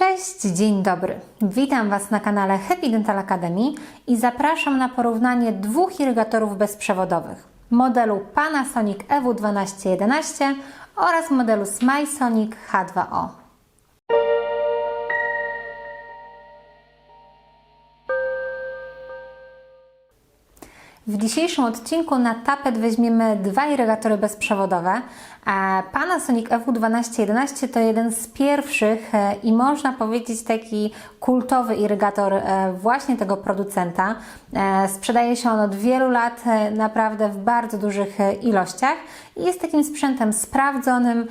Cześć, dzień dobry. Witam Was na kanale Happy Dental Academy i zapraszam na porównanie dwóch irygatorów bezprzewodowych. Modelu Panasonic E EW1211 oraz modelu Smysonic H2O. W dzisiejszym odcinku na tapet weźmiemy dwa irygatory bezprzewodowe. Panasonic EW1211 to jeden z pierwszych e, i można powiedzieć taki kultowy irygator e, właśnie tego producenta. E, Sprzedaje się on od wielu lat naprawdę w bardzo dużych ilościach i jest takim sprzętem sprawdzonym,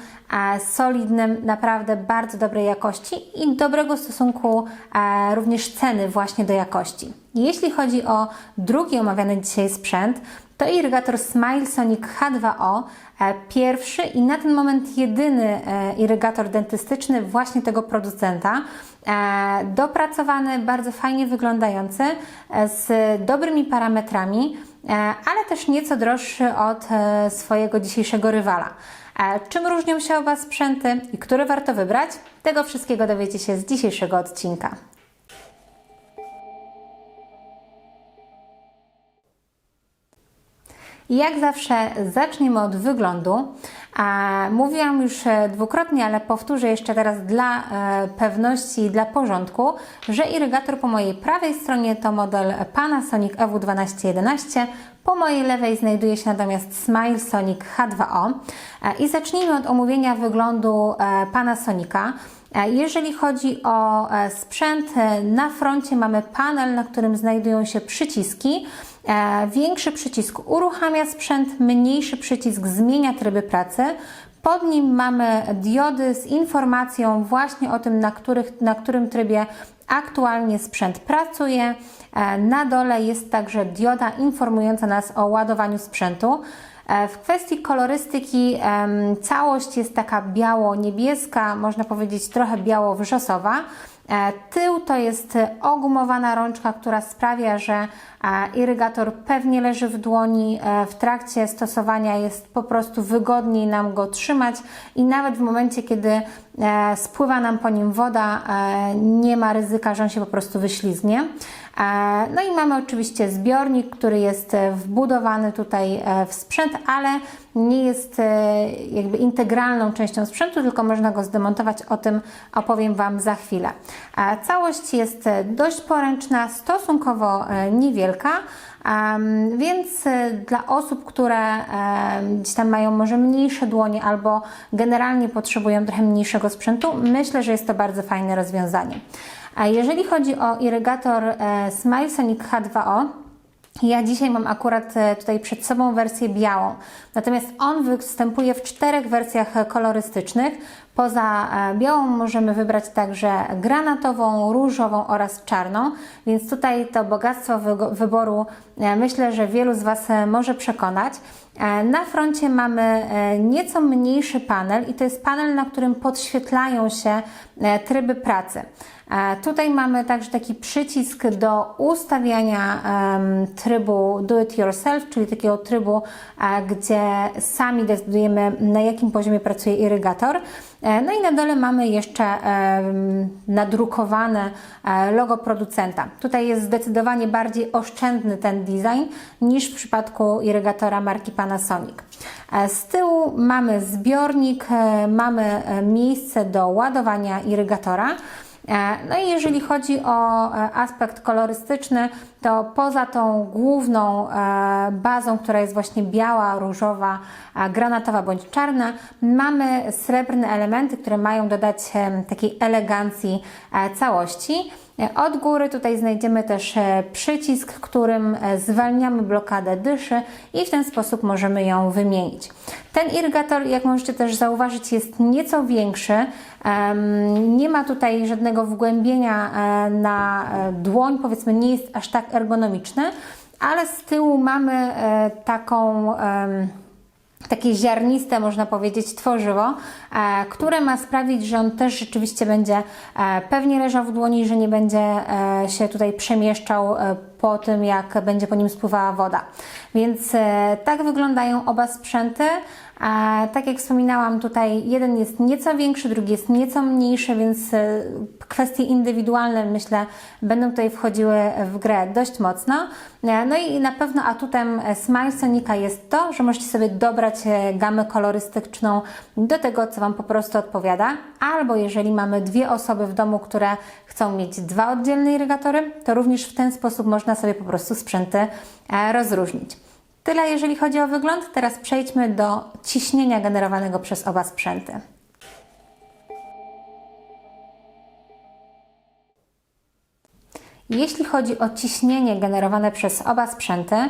solidnym, naprawdę bardzo dobrej jakości i dobrego stosunku e, również ceny właśnie do jakości. Jeśli chodzi o drugi omawiany dzisiaj sprzęt, to irygator Smile Sonic H2O, e, pierwszy i na ten moment jedyny e, irygator dentystyczny właśnie tego producenta. Dopracowany, bardzo fajnie wyglądający, z dobrymi parametrami, ale też nieco droższy od swojego dzisiejszego rywala. Czym różnią się oba sprzęty i który warto wybrać? Tego wszystkiego dowiecie się z dzisiejszego odcinka. Jak zawsze zaczniemy od wyglądu. Mówiłam już e, dwukrotnie, ale powtórzę jeszcze teraz dla e, pewności i dla porządku, że irygator po mojej prawej stronie to model Panasonic E EW1211, po mojej lewej znajduje się natomiast Smile Sonic H2O. E, I zacznijmy od omówienia wyglądu Panasonica. Jeżeli chodzi o sprzęt, na froncie mamy panel, na którym znajdują się przyciski. E, Większy przycisk uruchamia sprzęt, mniejszy przycisk zmienia tryby pracy. Pod nim mamy diody z informacją właśnie o tym, na, których, na którym trybie aktualnie sprzęt pracuje. E, Na dole jest także dioda informująca nas o ładowaniu sprzętu. E, W kwestii kolorystyki całość jest taka biało-niebieska, można powiedzieć trochę biało-wrzosowa. E, Tył to jest ogumowana rączka, która sprawia, że e, irygator pewnie leży w dłoni. e, W trakcie stosowania jest po prostu wygodniej nam go trzymać i nawet w momencie, kiedy spływa nam po nim woda, nie ma ryzyka, że on się po prostu wyślizgnie. E, No i mamy oczywiście zbiornik, który jest e, wbudowany tutaj e, w sprzęt, ale nie jest jakby integralną częścią sprzętu, tylko można go zdemontować. O tym opowiem Wam za chwilę. Całość jest dość poręczna, stosunkowo niewielka. Więc dla osób, które gdzieś tam mają może mniejsze dłonie albo generalnie potrzebują trochę mniejszego sprzętu, myślę, że jest to bardzo fajne rozwiązanie. Jeżeli chodzi o irygator e, Smile Sonic H2O, ja dzisiaj mam akurat e, tutaj przed sobą wersję białą, natomiast on występuje w czterech wersjach kolorystycznych. Poza e, białą możemy wybrać także granatową, różową oraz czarną, więc tutaj to bogactwo wyboru myślę, że wielu z Was może przekonać. Na froncie mamy nieco mniejszy panel i to jest panel, na którym podświetlają się tryby pracy. Tutaj mamy także taki przycisk do ustawiania trybu do it yourself, czyli takiego trybu, gdzie sami decydujemy na jakim poziomie pracuje irygator. E, No i na dole mamy jeszcze nadrukowane e, logo producenta. Tutaj jest zdecydowanie bardziej oszczędny ten design niż w przypadku irygatora marki Panasonic. E, Z tyłu mamy zbiornik, mamy miejsce do ładowania irygatora. E, No i jeżeli chodzi o e, aspekt kolorystyczny, to poza tą główną e, bazą, która jest właśnie biała, różowa, granatowa bądź czarna, mamy srebrne elementy, które mają dodać takiej elegancji całości. Od góry tutaj znajdziemy też e, przycisk, którym e, zwalniamy blokadę dyszy i w ten sposób możemy ją wymienić. Ten irygator, jak możecie też zauważyć, jest nieco większy. Nie ma tutaj żadnego wgłębienia e, na dłoń, powiedzmy, nie jest aż tak ergonomiczny, ale z tyłu mamy taką. Takie ziarniste, można powiedzieć, tworzywo, e, które ma sprawić, że on też rzeczywiście będzie e, pewnie leżał w dłoni, że nie będzie e, się tutaj przemieszczał po tym, jak będzie po nim spływała woda. Więc tak wyglądają oba sprzęty. A tak jak wspominałam, tutaj jeden jest nieco większy, drugi jest nieco mniejszy, więc e, kwestie indywidualne myślę będą tutaj wchodziły w grę dość mocno. E, No i na pewno atutem e, Smile Sonica jest to, że możecie sobie dobrać gamę kolorystyczną do tego, co Wam po prostu odpowiada. Albo jeżeli mamy dwie osoby w domu, które chcą mieć dwa oddzielne irygatory, to również w ten sposób można sobie po prostu sprzęty rozróżnić. Tyle jeżeli chodzi o wygląd. Teraz przejdźmy do ciśnienia generowanego przez oba sprzęty. Jeśli chodzi o ciśnienie generowane przez oba sprzęty, e,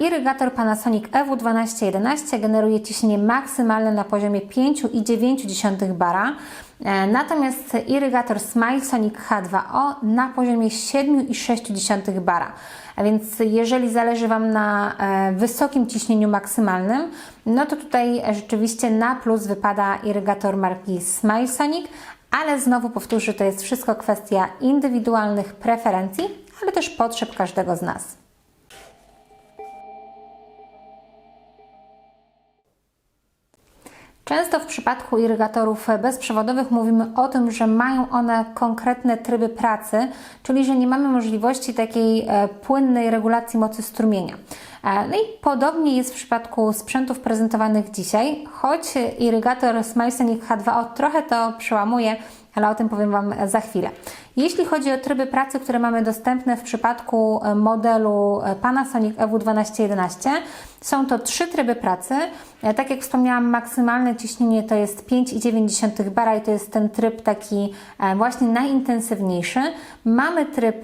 irygator Panasonic E EW1211 generuje ciśnienie maksymalne na poziomie 5,9 bara, e, natomiast irygator Smile Sonic H2O na poziomie 7,6 bara. A więc jeżeli zależy Wam na e, wysokim ciśnieniu maksymalnym, no to tutaj rzeczywiście na plus wypada irygator marki Smile Sonic, ale znowu powtórzę, to jest wszystko kwestia indywidualnych preferencji, ale też potrzeb każdego z nas. Często w przypadku irygatorów bezprzewodowych mówimy o tym, że mają one konkretne tryby pracy, czyli że nie mamy możliwości takiej e, płynnej regulacji mocy strumienia. E, No i podobnie jest w przypadku sprzętów prezentowanych dzisiaj, choć irygator Smilesonic H2O trochę to przełamuje, ale o tym powiem Wam za chwilę. Jeśli chodzi o tryby pracy, które mamy dostępne w przypadku e, modelu e, Panasonic EW1211, są to trzy tryby pracy. E, Tak jak wspomniałam, maksymalne ciśnienie to jest 5,9 bara i to jest ten tryb taki właśnie najintensywniejszy. Mamy tryb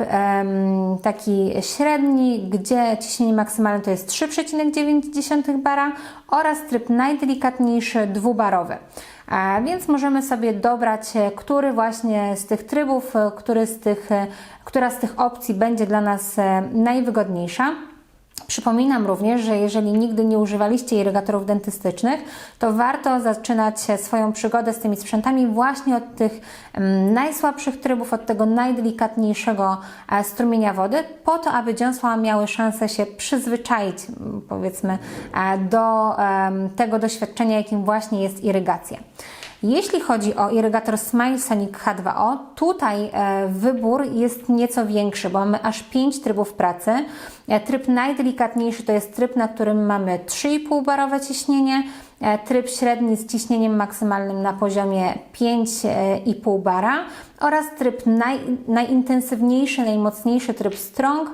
taki średni, gdzie ciśnienie maksymalne to jest 3,9 bara oraz tryb najdelikatniejszy dwubarowy. Więc możemy sobie dobrać, e, który właśnie z tych trybów, e, który z tych, e, która z tych opcji będzie dla nas najwygodniejsza. Przypominam również, że jeżeli nigdy nie używaliście irygatorów dentystycznych, to warto zaczynać swoją przygodę z tymi sprzętami właśnie od tych mm, najsłabszych trybów, od tego najdelikatniejszego e, strumienia wody, po to, aby dziąsła miały szansę się przyzwyczaić, m, powiedzmy, e, do tego doświadczenia, jakim właśnie jest irygacja. Jeśli chodzi o irygator Smile Sonic H2O, tutaj e, wybór jest nieco większy, bo mamy aż 5 trybów pracy. E, tryb najdelikatniejszy to jest tryb, na którym mamy 3,5 barowe ciśnienie, e, tryb średni z ciśnieniem maksymalnym na poziomie 5,5 bara oraz tryb naj, najintensywniejszy, najmocniejszy tryb Strong,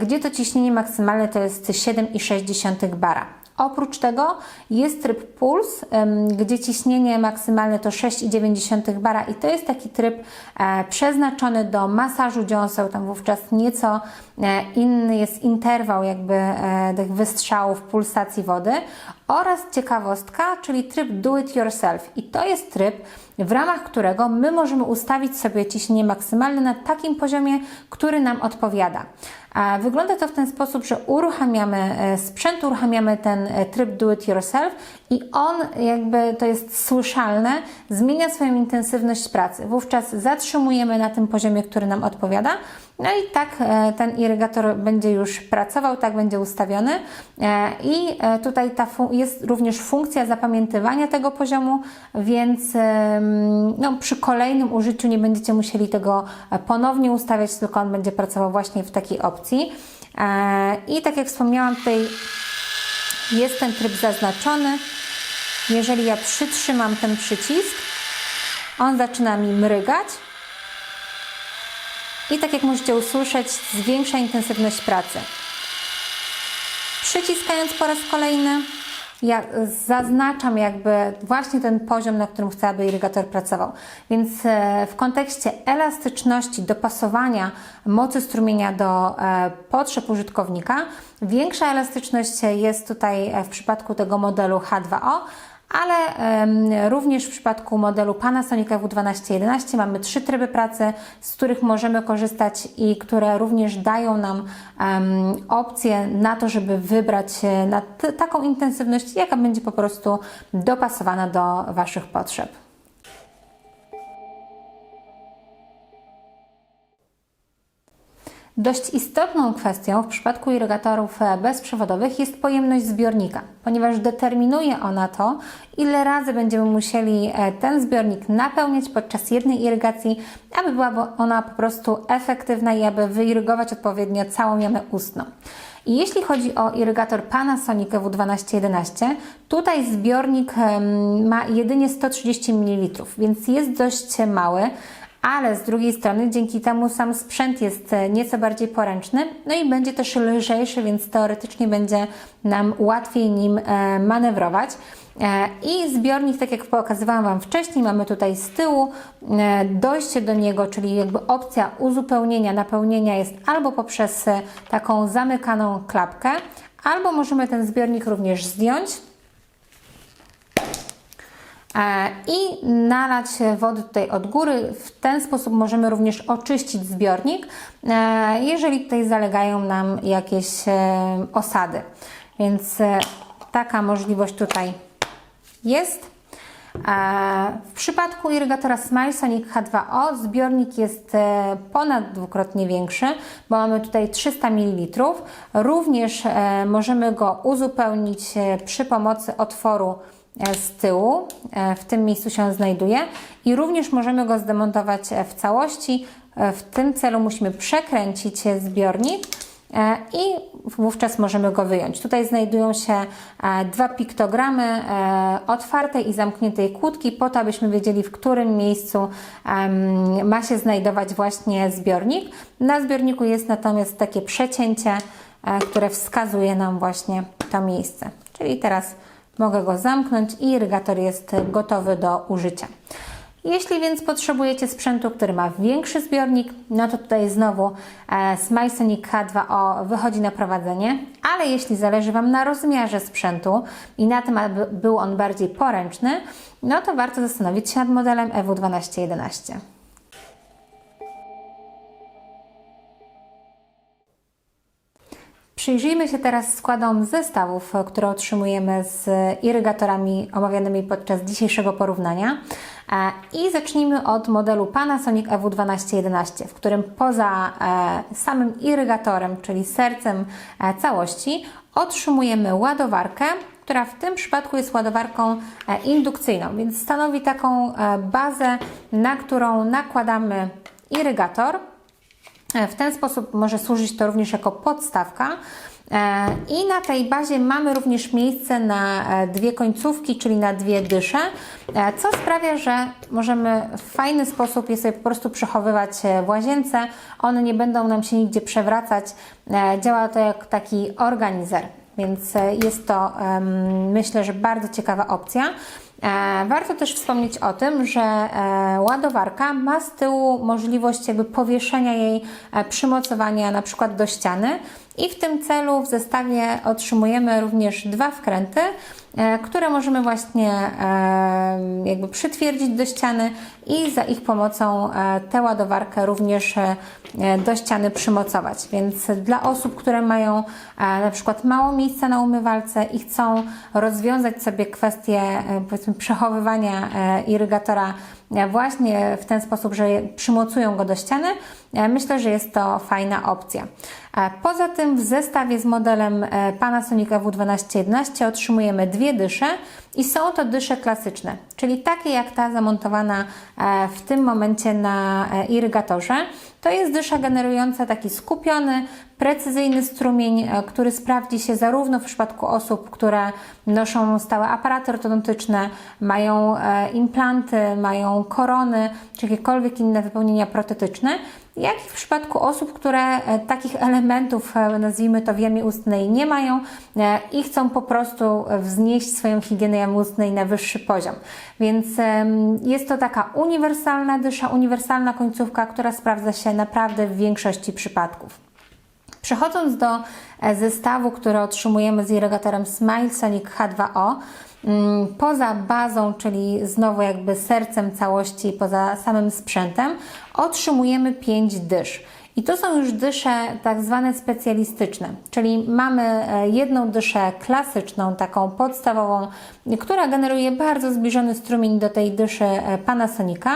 gdzie to ciśnienie maksymalne to jest 7,6 bara. Oprócz tego jest tryb Puls, gdzie ciśnienie maksymalne to 6,9 bara i to jest taki tryb e, przeznaczony do masażu dziąseł, tam wówczas nieco e, inny jest interwał jakby e, tych wystrzałów pulsacji wody. Oraz ciekawostka, czyli tryb Do It Yourself. I to jest tryb, w ramach którego my możemy ustawić sobie ciśnienie maksymalne na takim poziomie, który nam odpowiada. Wygląda to w ten sposób, że uruchamiamy e, sprzęt, uruchamiamy ten e, tryb do it yourself i on jakby to jest słyszalne, zmienia swoją intensywność pracy. Wówczas zatrzymujemy na tym poziomie, który nam odpowiada. No i tak e, ten irygator będzie już pracował, tak będzie ustawiony. I tutaj ta jest również funkcja zapamiętywania tego poziomu, więc no, przy kolejnym użyciu nie będziecie musieli tego ponownie ustawiać, tylko on będzie pracował właśnie w takiej opcji. E, I tak jak wspomniałam, tutaj jest ten tryb zaznaczony. Jeżeli ja przytrzymam ten przycisk, on zaczyna mi mrygać. I tak jak możecie usłyszeć, zwiększa intensywność pracy. Przyciskając po raz kolejny, ja zaznaczam jakby właśnie ten poziom, na którym chcę, aby irygator pracował. Więc e, w kontekście elastyczności, dopasowania mocy strumienia do e, potrzeb użytkownika, większa elastyczność jest tutaj e, w przypadku tego modelu H2O, ale również w przypadku modelu Panasonic W1211 mamy trzy tryby pracy, z których możemy korzystać i które również dają nam opcję na to, żeby wybrać na taką intensywność, jaka będzie po prostu dopasowana do Waszych potrzeb. Dość istotną kwestią w przypadku irygatorów e, bezprzewodowych jest pojemność zbiornika, ponieważ determinuje ona to, ile razy będziemy musieli e, ten zbiornik napełniać podczas jednej irygacji, aby była ona po prostu efektywna i aby wyirygować odpowiednio całą jamę ustną. I jeśli chodzi o irygator Panasonic W1211, tutaj zbiornik ma jedynie 130 ml, więc jest dość mały, ale z drugiej strony dzięki temu sam sprzęt jest e, nieco bardziej poręczny, no i będzie też lżejszy, więc teoretycznie będzie nam łatwiej nim e, manewrować. E, I zbiornik, tak jak pokazywałam Wam wcześniej, mamy tutaj z tyłu dojście do niego, czyli jakby opcja uzupełnienia, napełnienia jest albo poprzez taką zamykaną klapkę, albo możemy ten zbiornik również zdjąć i nalać wody tutaj od góry. W ten sposób możemy również oczyścić zbiornik, e, jeżeli tutaj zalegają nam jakieś e, osady. Więc e, taka możliwość tutaj jest. E, W przypadku irygatora Smilesonic H2O zbiornik jest e, ponad dwukrotnie większy, bo mamy tutaj 300 ml. Również e, możemy go uzupełnić e, przy pomocy otworu e, z tyłu, e, w tym miejscu się znajduje i również możemy go zdemontować e, w całości. E, W tym celu musimy przekręcić e, zbiornik E, i wówczas możemy go wyjąć. Tutaj znajdują się e, dwa piktogramy e, otwartej i zamkniętej kłódki, po to, abyśmy wiedzieli, w którym miejscu ma się znajdować właśnie zbiornik. Na zbiorniku jest natomiast takie przecięcie, e, które wskazuje nam właśnie to miejsce. Czyli teraz mogę go zamknąć i irygator jest gotowy do użycia. Jeśli więc potrzebujecie sprzętu, który ma większy zbiornik, no to tutaj znowu e, Smilesonic H2O wychodzi na prowadzenie, ale jeśli zależy Wam na rozmiarze sprzętu i na tym, aby był on bardziej poręczny, no to warto zastanowić się nad modelem E EW1211. Przyjrzyjmy się teraz składom zestawów, które otrzymujemy z irygatorami omawianymi podczas dzisiejszego porównania. E, I zacznijmy od modelu Panasonic EW1211, w którym poza e, samym irygatorem, czyli sercem e, całości, otrzymujemy ładowarkę, która w tym przypadku jest ładowarką indukcyjną, więc stanowi taką bazę, na którą nakładamy irygator. E, W ten sposób może służyć to również jako podstawka. E, I na tej bazie mamy również miejsce na e, dwie końcówki, czyli na dwie dysze, co sprawia, że możemy w fajny sposób je sobie po prostu przechowywać w łazience. One nie będą nam się nigdzie przewracać. Działa to jak taki organizer, więc e, jest to myślę, że bardzo ciekawa opcja. E, Warto też wspomnieć o tym, że e, ładowarka ma z tyłu możliwość jakby powieszenia jej, przymocowania na przykład do ściany i w tym celu w zestawie otrzymujemy również dwa wkręty, które możemy właśnie e, jakby przytwierdzić do ściany i za ich pomocą e, tę ładowarkę również e, do ściany przymocować. Więc dla osób, które mają e, na przykład mało miejsca na umywalce i chcą rozwiązać sobie kwestię e, powiedzmy przechowywania e, irygatora e, właśnie w ten sposób, że przymocują go do ściany, e, myślę, że jest to fajna opcja. E, Poza tym w zestawie z modelem e, Panasonic EW1211 otrzymujemy dwie dysze i są to dysze klasyczne, czyli takie jak ta zamontowana e, w tym momencie na e, irygatorze. To jest dysza generująca taki skupiony, precyzyjny strumień, e, który sprawdzi się zarówno w przypadku osób, które noszą stałe aparaty ortodontyczne, mają implanty, mają korony, czy jakiekolwiek inne wypełnienia protetyczne, jak i w przypadku osób, które takich elementów, nazwijmy to w jamie ustnej, nie mają i chcą po prostu wznieść swoją higienę ustnej na wyższy poziom. Więc jest to taka uniwersalna dysza, uniwersalna końcówka, która sprawdza się naprawdę w większości przypadków. Przechodząc do e, zestawu, który otrzymujemy z irygatorem Smile Sonic H2O, mm, poza bazą, czyli znowu jakby sercem całości, poza samym sprzętem, otrzymujemy 5 dysz. I to są już dysze tak zwane specjalistyczne, czyli mamy e, jedną dyszę klasyczną, taką podstawową, która generuje bardzo zbliżony strumień do tej dyszy e, Panasonica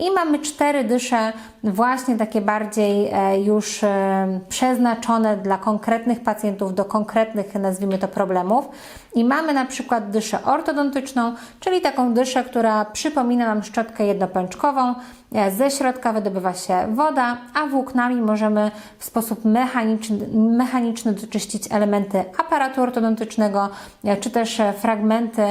I mamy cztery dysze, właśnie takie bardziej e, już e, przeznaczone dla konkretnych pacjentów, do konkretnych, nazwijmy to, problemów. I mamy na przykład dyszę ortodontyczną, czyli taką dyszę, która przypomina nam szczotkę jednopęczkową. E, Ze środka wydobywa się woda, a włóknami możemy w sposób mechaniczny, mechaniczny doczyścić elementy aparatu ortodontycznego, czy też fragmenty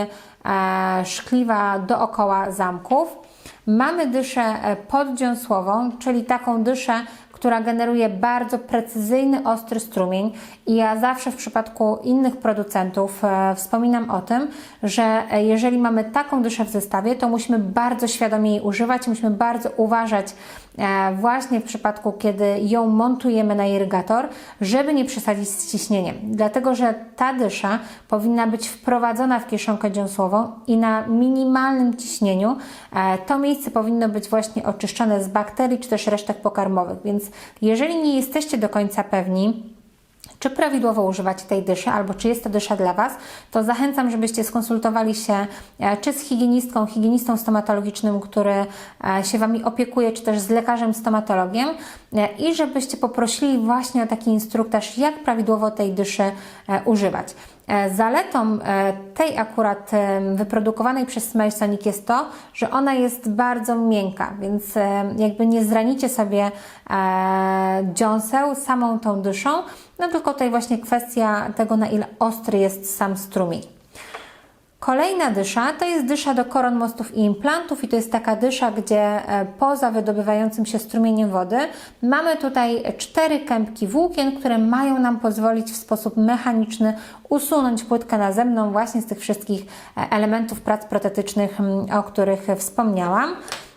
szkliwa dookoła zamków. Mamy dyszę e, poddziąsłową, czyli taką dyszę, która generuje bardzo precyzyjny, ostry strumień. I ja zawsze w przypadku innych producentów e, wspominam o tym, że e, jeżeli mamy taką dyszę w zestawie, to musimy bardzo świadomie jej używać, musimy bardzo uważać właśnie w przypadku, kiedy ją montujemy na irygator, żeby nie przesadzić z ciśnieniem. Dlatego, że ta dysza powinna być wprowadzona w kieszonkę dziąsłową i na minimalnym ciśnieniu e, to miejsce powinno być właśnie oczyszczone z bakterii czy też resztek pokarmowych. Więc jeżeli nie jesteście do końca pewni, czy prawidłowo używacie tej dyszy, albo czy jest to dysza dla Was, to zachęcam, żebyście skonsultowali się e, czy z higienistką, higienistą stomatologicznym, który e, się Wami opiekuje, czy też z lekarzem stomatologiem e, i żebyście poprosili właśnie o taki instruktaż, jak prawidłowo tej dyszy używać. Zaletą tej akurat wyprodukowanej przez Smilesonic jest to, że ona jest bardzo miękka, więc jakby nie zranicie sobie dziąseł samą tą dyszą, no tylko tutaj właśnie kwestia tego, na ile ostry jest sam strumień. Kolejna dysza to jest dysza do koron mostów i implantów i to jest taka dysza, gdzie e, poza wydobywającym się strumieniem wody mamy tutaj cztery kępki włókien, które mają nam pozwolić w sposób mechaniczny usunąć płytkę nazemną właśnie z tych wszystkich e, elementów prac protetycznych, o których wspomniałam.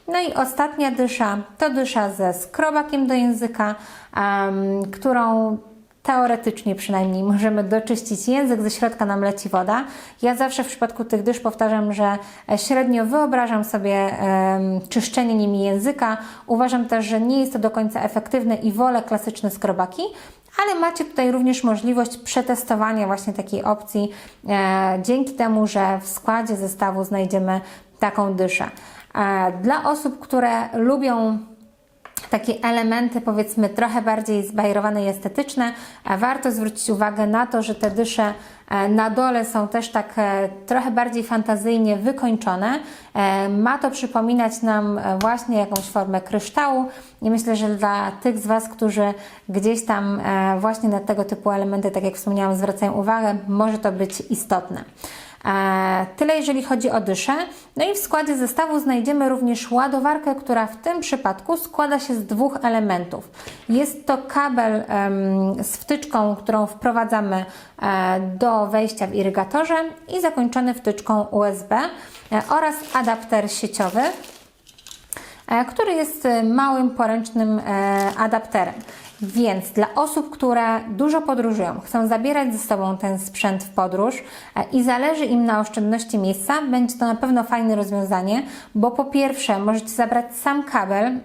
No i ostatnia dysza to dysza ze skrobakiem do języka, um, którą teoretycznie przynajmniej możemy doczyścić język, ze środka nam leci woda. Ja zawsze w przypadku tych dysz powtarzam, że średnio wyobrażam sobie um, czyszczenie nimi języka. Uważam też, że nie jest to do końca efektywne i wolę klasyczne skrobaki, ale macie tutaj również możliwość przetestowania właśnie takiej opcji e, dzięki temu, że w składzie zestawu znajdziemy taką dyszę. E, dla osób, które lubią takie elementy, powiedzmy, trochę bardziej zbajerowane i estetyczne, warto zwrócić uwagę na to, że te dysze e, na dole są też tak e, trochę bardziej fantazyjnie wykończone. E, ma to przypominać nam właśnie jakąś formę kryształu i myślę, że dla tych z Was, którzy gdzieś tam właśnie na tego typu elementy, tak jak wspomniałam, zwracają uwagę, może to być istotne. Tyle jeżeli chodzi o dyszę. No i w składzie zestawu znajdziemy również ładowarkę, która w tym przypadku składa się z dwóch elementów. Jest to kabel z wtyczką, którą wprowadzamy e, do wejścia w irygatorze i zakończony wtyczką USB e, oraz adapter sieciowy e, który jest małym poręcznym adapterem. Więc dla osób, które dużo podróżują, chcą zabierać ze sobą ten sprzęt w podróż e, i zależy im na oszczędności miejsca, będzie to na pewno fajne rozwiązanie, bo po pierwsze możecie zabrać sam kabel e,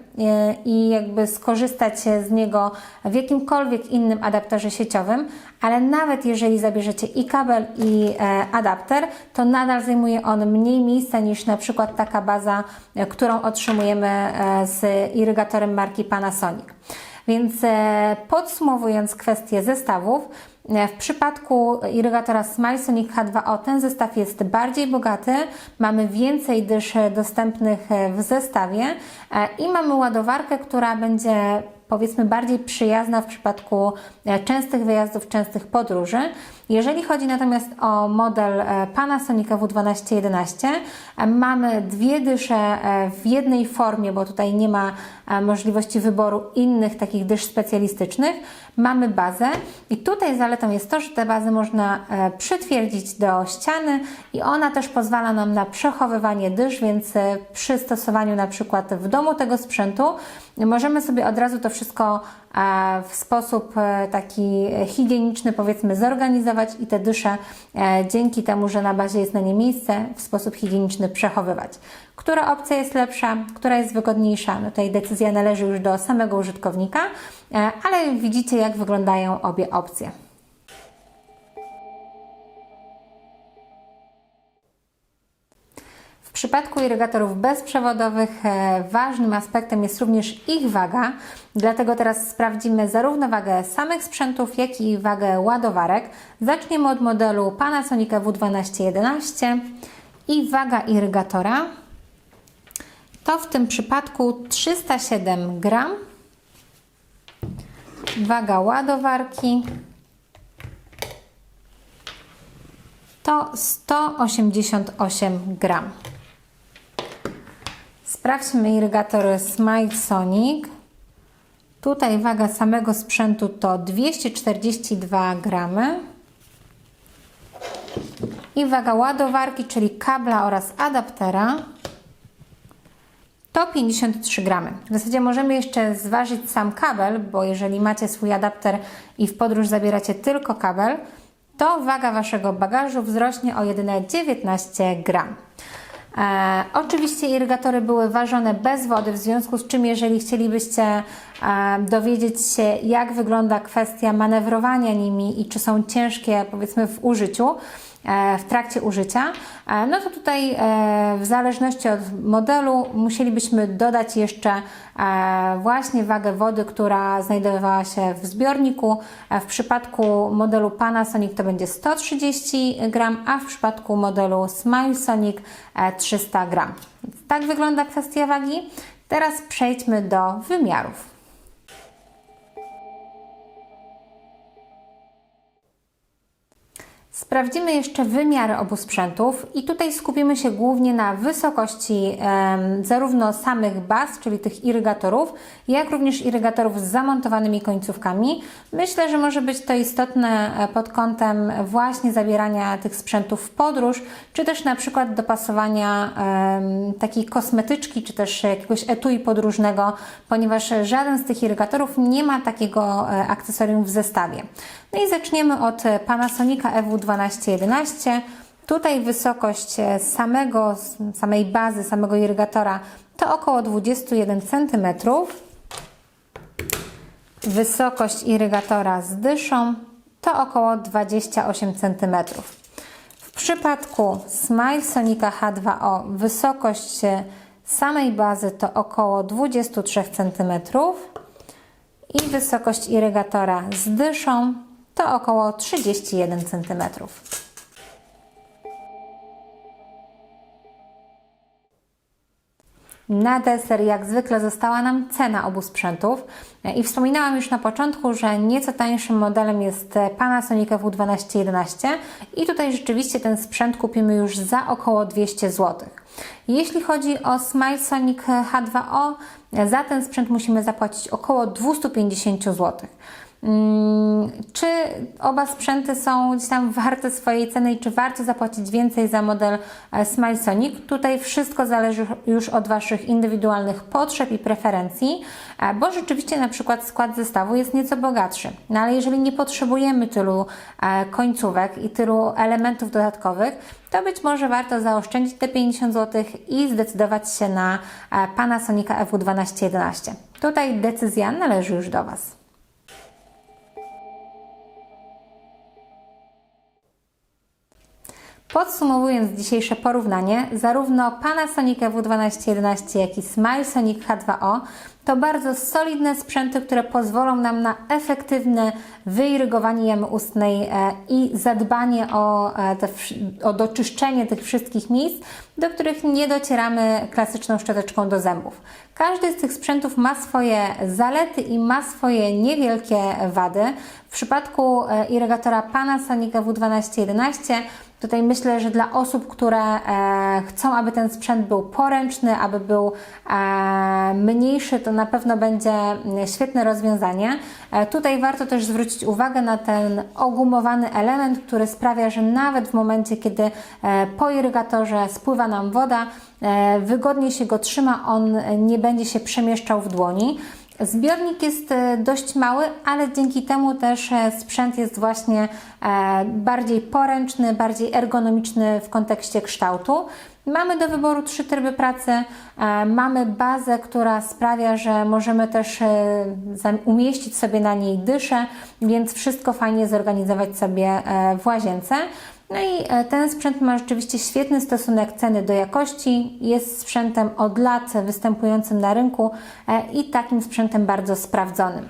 i jakby skorzystać z niego w jakimkolwiek innym adapterze sieciowym, ale nawet jeżeli zabierzecie i kabel i e, adapter, to nadal zajmuje on mniej miejsca niż na przykład taka baza, którą otrzymujemy z irygatorem marki Panasonic. Więc e, podsumowując kwestię zestawów, e, w przypadku irygatora Smilesonic H2O ten zestaw jest bardziej bogaty, mamy więcej dysz dostępnych e, w zestawie i mamy ładowarkę, która będzie powiedzmy bardziej przyjazna w przypadku częstych wyjazdów, częstych podróży. Jeżeli chodzi natomiast o model Panasonic W1211, mamy dwie dysze w jednej formie, bo tutaj nie ma możliwości wyboru innych takich dysz specjalistycznych. Mamy bazę i tutaj zaletą jest to, że te bazy można e, przytwierdzić do ściany i ona też pozwala nam na przechowywanie dysz, więc e, przy stosowaniu na przykład w domu tego sprzętu możemy sobie od razu to wszystko w sposób e, taki higieniczny powiedzmy zorganizować i te dysze dzięki temu, że na bazie jest na nie miejsce w sposób higieniczny przechowywać. Która opcja jest lepsza, która jest wygodniejsza? No tutaj decyzja należy już do samego użytkownika, e, ale widzicie, jak wyglądają obie opcje. W przypadku irygatorów bezprzewodowych e, ważnym aspektem jest również ich waga, dlatego teraz sprawdzimy zarówno wagę samych sprzętów, jak i wagę ładowarek. Zaczniemy od modelu Panasonic W1211 i waga irygatora to w tym przypadku 307 gram. Waga ładowarki to 188 gram. Sprawdźmy irygator Smile Sonic. Tutaj waga samego sprzętu to 242 gramy. I waga ładowarki, czyli kabla oraz adaptera to 53 gramy. W zasadzie możemy jeszcze zważyć sam kabel, bo jeżeli macie swój adapter i w podróż zabieracie tylko kabel, to waga Waszego bagażu wzrośnie o jedyne 19 gram. E, oczywiście irygatory były ważone bez wody, w związku z czym jeżeli chcielibyście e, dowiedzieć się jak wygląda kwestia manewrowania nimi i czy są ciężkie powiedzmy w użyciu, E, w trakcie użycia, e, no to tutaj e, w zależności od modelu musielibyśmy dodać jeszcze właśnie wagę wody, która znajdowała się w zbiorniku. W przypadku modelu Panasonic to będzie 130 gram, a w przypadku modelu Smile Sonic 300 gram. Tak wygląda kwestia wagi. Teraz przejdźmy do wymiarów. Sprawdzimy jeszcze wymiary obu sprzętów i tutaj skupimy się głównie na wysokości zarówno samych baz, czyli tych irygatorów, jak również irygatorów z zamontowanymi końcówkami. Myślę, że może być to istotne e, pod kątem właśnie zabierania tych sprzętów w podróż, czy też na przykład dopasowania takiej kosmetyczki, czy też jakiegoś etui podróżnego, ponieważ żaden z tych irygatorów nie ma takiego e, akcesorium w zestawie. No i zaczniemy od Panasonica EW1211. Tutaj wysokość samego, samej bazy, samego irygatora to około 21 cm. Wysokość irygatora z dyszą to około 28 cm. W przypadku Smile Sonica H2O wysokość samej bazy to około 23 cm i wysokość irygatora z dyszą to około 31 cm. Na deser jak zwykle została nam cena obu sprzętów i wspominałam już na początku, że nieco tańszym modelem jest Panasonic W1211 i tutaj rzeczywiście ten sprzęt kupimy już za około 200 zł. Jeśli chodzi o Smile Sonic H2O, za ten sprzęt musimy zapłacić około 250 zł. Mm, czy oba sprzęty są gdzieś tam warte swojej ceny i czy warto zapłacić więcej za model e, Smile Sonic? Tutaj wszystko zależy już od Waszych indywidualnych potrzeb i preferencji, e, bo rzeczywiście na przykład skład zestawu jest nieco bogatszy. No ale jeżeli nie potrzebujemy tylu e, końcówek i tylu elementów dodatkowych, to być może warto zaoszczędzić te 50 zł i zdecydować się na Panasonica FW1211. Tutaj decyzja należy już do Was. Podsumowując dzisiejsze porównanie, zarówno Panasonic W1211, jak i Smile Sonic H2O to bardzo solidne sprzęty, które pozwolą nam na efektywne wyirygowanie jamy ustnej e, i zadbanie o, e, te, o doczyszczenie tych wszystkich miejsc, do których nie docieramy klasyczną szczoteczką do zębów. Każdy z tych sprzętów ma swoje zalety i ma swoje niewielkie wady. W przypadku e, irygatora Panasonic W1211 Tutaj myślę, że dla osób, które e, chcą, aby ten sprzęt był poręczny, aby był e, mniejszy, to na pewno będzie świetne rozwiązanie. E, tutaj warto też zwrócić uwagę na ten ogumowany element, który sprawia, że nawet w momencie, kiedy po irygatorze spływa nam woda, wygodnie się go trzyma, on nie będzie się przemieszczał w dłoni. Zbiornik jest e, dość mały, ale dzięki temu też e, sprzęt jest właśnie e, bardziej poręczny, bardziej ergonomiczny w kontekście kształtu. Mamy do wyboru trzy tryby pracy. Mamy bazę, która sprawia, że możemy też umieścić sobie na niej dyszę, więc wszystko fajnie zorganizować sobie w łazience. No i e, ten sprzęt ma rzeczywiście świetny stosunek ceny do jakości, jest sprzętem od lat występującym na rynku e, i takim sprzętem bardzo sprawdzonym.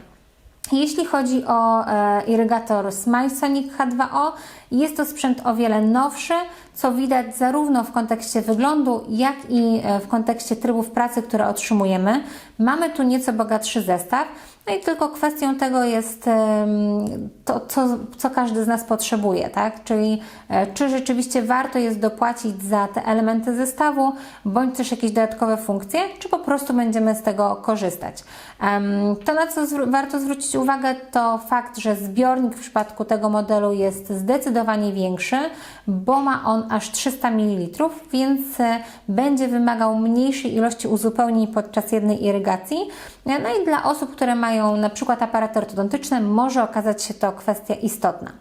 Jeśli chodzi o e, irygator Smilesonic H2O, jest to sprzęt o wiele nowszy, co widać zarówno w kontekście wyglądu, jak i w kontekście trybów pracy, które otrzymujemy. Mamy tu nieco bogatszy zestaw, no i tylko kwestią tego jest to, co, co każdy z nas potrzebuje, tak? Czyli e, czy rzeczywiście warto jest dopłacić za te elementy zestawu, bądź też jakieś dodatkowe funkcje, czy po prostu będziemy z tego korzystać. To, na co warto zwrócić uwagę, to fakt, że zbiornik w przypadku tego modelu jest zdecydowanie większy, bo ma on aż 300 ml, więc e, będzie wymagał mniejszej ilości uzupełnień podczas jednej irygacji. No i dla osób, które mają na przykład aparaty ortodontyczne, może okazać się to kwestia istotna.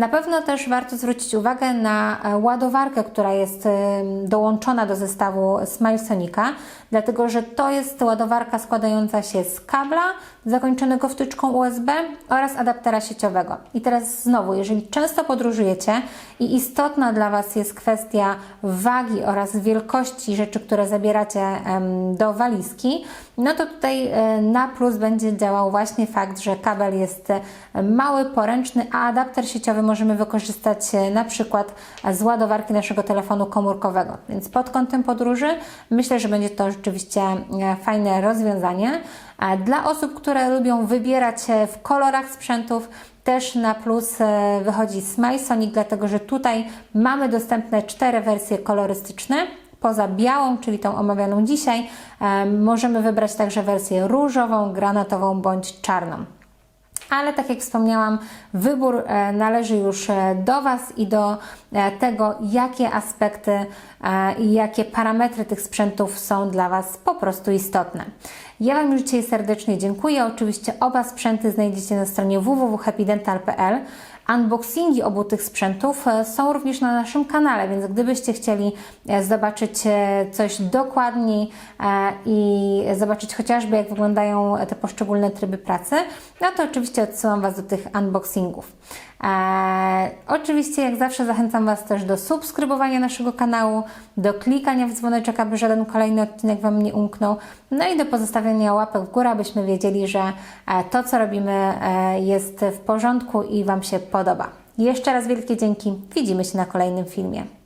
Na pewno też warto zwrócić uwagę na e, ładowarkę, która jest e, dołączona do zestawu Smilesonica, dlatego że to jest ładowarka składająca się z kabla zakończonego wtyczką USB oraz adaptera sieciowego. I teraz znowu, jeżeli często podróżujecie i istotna dla Was jest kwestia wagi oraz wielkości rzeczy, które zabieracie do walizki, no to tutaj e, na plus będzie działał właśnie fakt, że kabel jest mały, poręczny, a adapter sieciowy możemy wykorzystać e, na przykład z ładowarki naszego telefonu komórkowego. Więc pod kątem podróży myślę, że będzie to rzeczywiście e, fajne rozwiązanie. Dla osób, które lubią wybierać w kolorach sprzętów, też na plus e, wychodzi Smilesonic, dlatego że tutaj mamy dostępne cztery wersje kolorystyczne. Poza białą, czyli tą omawianą dzisiaj, e, możemy wybrać także wersję różową, granatową bądź czarną. Ale tak jak wspomniałam, wybór e, należy już e, do Was i do e, tego, jakie aspekty i jakie parametry tych sprzętów są dla Was po prostu istotne. Ja Wam już dzisiaj serdecznie dziękuję. Oczywiście oba sprzęty znajdziecie na stronie www.happydental.pl. Unboxingi obu tych sprzętów są również na naszym kanale, więc gdybyście chcieli zobaczyć coś dokładniej i zobaczyć chociażby jak wyglądają te poszczególne tryby pracy, no to oczywiście odsyłam Was do tych unboxingów. E, oczywiście, jak zawsze, zachęcam Was też do subskrybowania naszego kanału, do klikania w dzwoneczek, aby żaden kolejny odcinek Wam nie umknął, no i do pozostawiania łapek w górę, abyśmy wiedzieli, że e, to, co robimy, e, jest w porządku i Wam się podoba. Jeszcze raz wielkie dzięki. Widzimy się na kolejnym filmie.